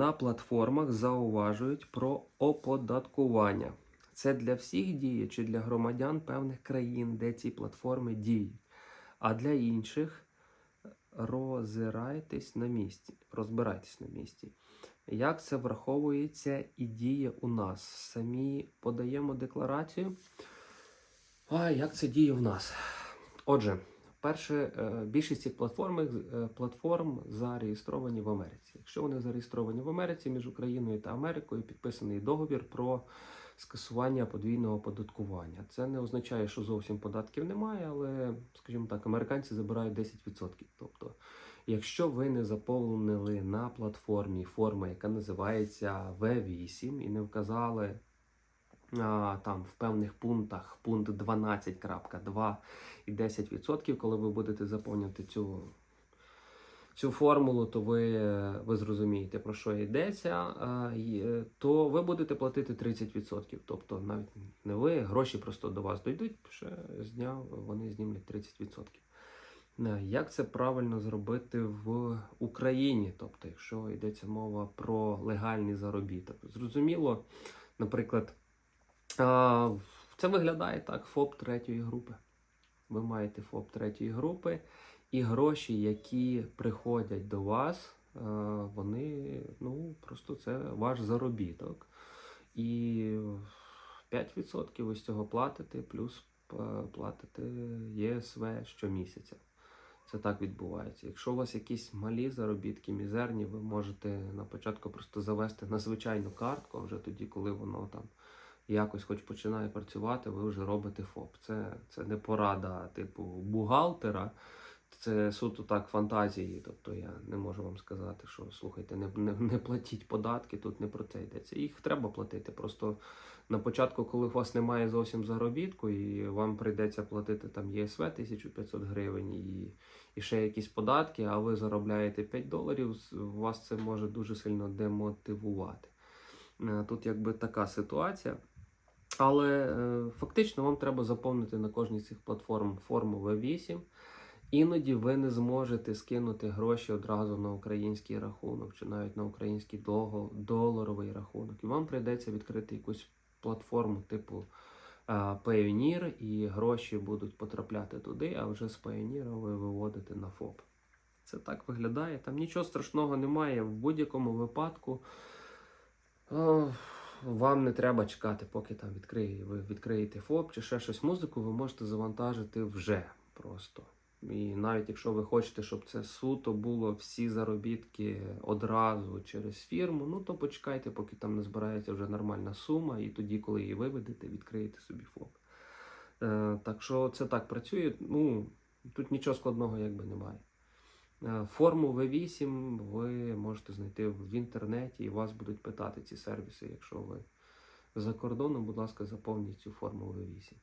На платформах зауважують про оподаткування. Це для всіх діє чи для громадян певних країн, де ці платформи діють. А для інших розирайтесь на місці, розбирайтесь на місці. Як це враховується і діє у нас? Самі подаємо декларацію. А як це діє в нас? Отже, перше, е, більшість цих платформ, е, платформ зареєстровані в Америці. Якщо вони зареєстровані в Америці між Україною та Америкою, підписаний договір про скасування подвійного оподаткування. Це не означає, що зовсім податків немає, але, скажімо так, американці забирають 10%. Тобто, якщо ви не заповнили на платформі форму, яка називається V8, і не вказали там в певних пунктах пункт 12.2 і 10%, коли ви будете заповнювати цю, цю формулу, то ви, ви зрозумієте, про що йдеться, е, то ви будете платити 30%. Тобто навіть не ви, гроші просто до вас дійдуть, ще з дня вони знімлять 30%. Е, Як це правильно зробити в Україні? Тобто, якщо йдеться мова про легальний заробіток, зрозуміло, наприклад, Це виглядає так: ФОП третьої групи. Ви маєте ФОП третьої групи, і гроші, які приходять до вас, е, вони ну, просто це ваш заробіток. І 5% ви з цього платите, плюс е, платите ЄСВ щомісяця. Це так відбувається. Якщо у вас якісь малі заробітки, мізерні, ви можете на початку просто завести на звичайну картку, вже тоді, коли воно там якось хоч починає працювати, ви вже робите ФОП. Це, це не порада типу бухгалтера, це суто так фантазії. Тобто я не можу вам сказати, що слухайте, не, не, не платіть податки, тут не про це йдеться. Їх треба платити. Просто на початку, коли у вас немає зовсім заробітку, і вам прийдеться платити там ЄСВ 1500 гривень і, і ще якісь податки, а ви заробляєте 5 доларів, вас це може дуже сильно демотивувати. Е, Тут якби така ситуація. Але е, фактично вам треба заповнити на кожній з цих платформ форму V8. Іноді ви не зможете скинути гроші одразу на український рахунок чи навіть на український доларовий рахунок. І вам прийдеться відкрити якусь платформу типу е, Payoneer, і гроші будуть потрапляти туди, а вже з Payoneer ви виводите на ФОП. Це так виглядає. Там нічого страшного немає. В будь-якому випадку. Вам не треба чекати, поки там відкриє, ви відкриєте ФОП чи ще щось музику, ви можете завантажити вже просто. І навіть якщо ви хочете, щоб це суто було всі заробітки одразу через фірму, ну то почекайте, поки там не збирається вже нормальна сума, і тоді, коли її виведете, відкриєте собі ФОП. Е, так що це так працює. Ну, тут нічого складного якби немає. Е, Форму V8 ви можете знайти в інтернеті, і вас будуть питати ці сервіси. Якщо ви за кордоном, будь ласка, заповніть цю форму V8.